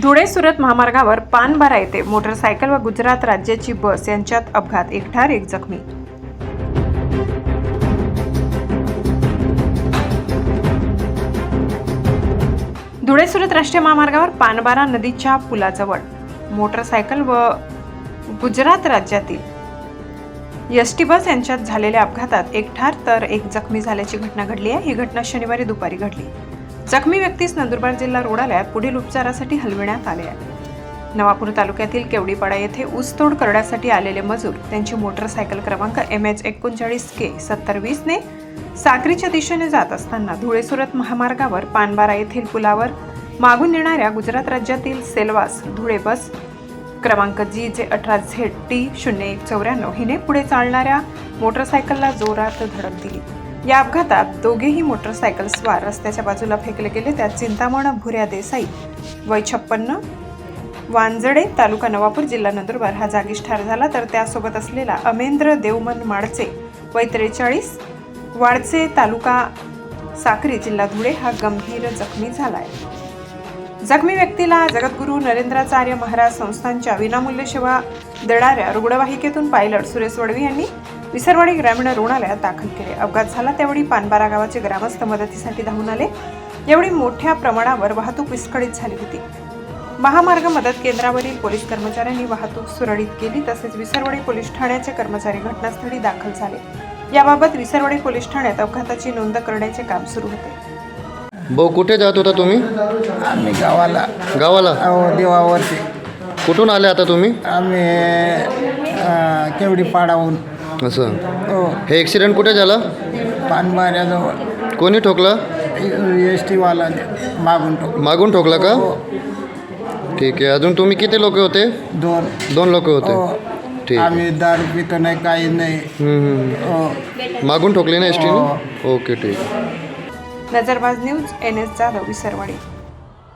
धुळे सुरत महामार्गावर पानबारा येथे मोटरसायकल व गुजरात राज्याची बस यांच्यात अपघात एक ठार एक जखमी. धुळे सुरत राष्ट्रीय महामार्गावर पानबारा नदीच्या पुलाजवळ मोटरसायकल व गुजरात राज्यातील एस टी बस यांच्यात झालेल्या अपघातात एक ठार तर एक जखमी झाल्याची घटना घडली आहे. ही घटना शनिवारी दुपारी घडली. जखमी व्यक्तीस नंदुरबार जिल्हा रुग्णालयात पुढील उपचारासाठी हलविण्यात आले आहे. नवापूर तालुक्यातील केवडीपाडा येथे ऊसतोड करण्यासाठी आलेले मजूर त्यांची मोटरसायकल क्रमांक एम एच एकोणचाळीस के सत्तर वीसने साक्रीच्या दिशेने जात असताना धुळे सुरत महामार्गावर पानबारा येथील पुलावर मागून येणाऱ्या गुजरात राज्यातील सेलवास धुळे बस क्रमांक जी जे अठरा झेड टी शून्य एक चौऱ्याण्णव हिने पुढे चालणाऱ्या मोटरसायकलला जोरात धडक दिली. या अपघातात दोघेही मोटरसायकल स्वार रस्त्याच्या बाजूला फेकले गेले. त्यात चिंतामण भुऱ्या देसाई वय छप्पन्न वांजडे तालुका नवापूर जिल्हा नंदुरबार हा जागीच ठार झाला. तर त्यासोबत असलेला अमेंद्र देवमन माडचे वय त्रेचाळीस वाडचे तालुका साक्री जिल्हा धुळे हा गंभीर जखमी झालाय. जखमी व्यक्तीला जगद्गुरू नरेंद्राचार्य महाराज संस्थांच्या विनामूल्य सेवा देणाऱ्या रुग्णवाहिकेतून पायलट सुरेश वडवी यांनी विसरवाडी ग्रामीण रुग्णालयात दाखल केले. अपघात झाला त्यावेळी पानबारा गावाचे ग्रामस्थ मदतीसाठी धावून आले. यावेळी मोठ्या प्रमाणावर वाहतूक विस्कळीत झाली होती. महामार्ग मदत केंद्रावरील पोलीस कर्मचाऱ्यांनी वाहतूक सुरळीत केली तसेच विसरवाडी पोलीस ठाण्याचे कर्मचारी घटनास्थळी दाखल झाले. याबाबत विसरवाडी पोलीस ठाण्यात अपघाताची नोंद करण्याचे काम सुरू होते. भाऊ कुठे जात होता तुम्ही? आम्ही गावाला. गावाला? देवावरती. कुठून आले आता तुम्ही? आम्ही केवडी पाडाहून असं? हो. हे ॲक्सिडेंट कुठे झाला? पानबाऱ्याजवळ. कोणी ठोकलं? एस टीवाला मागून टोक मागून ठोकला का? ठीक आहे. अजून तुम्ही किती लोक होते? दोन. दोन लोक होते. हो. ठीक आहे. आम्ही दारू पितो नाही काही नाही. हम्म, हम्म. हो. मागून ठोकली ना एस टीने ओके ठीक. आहे नजरबाज news N S Jadhav Visarwadi.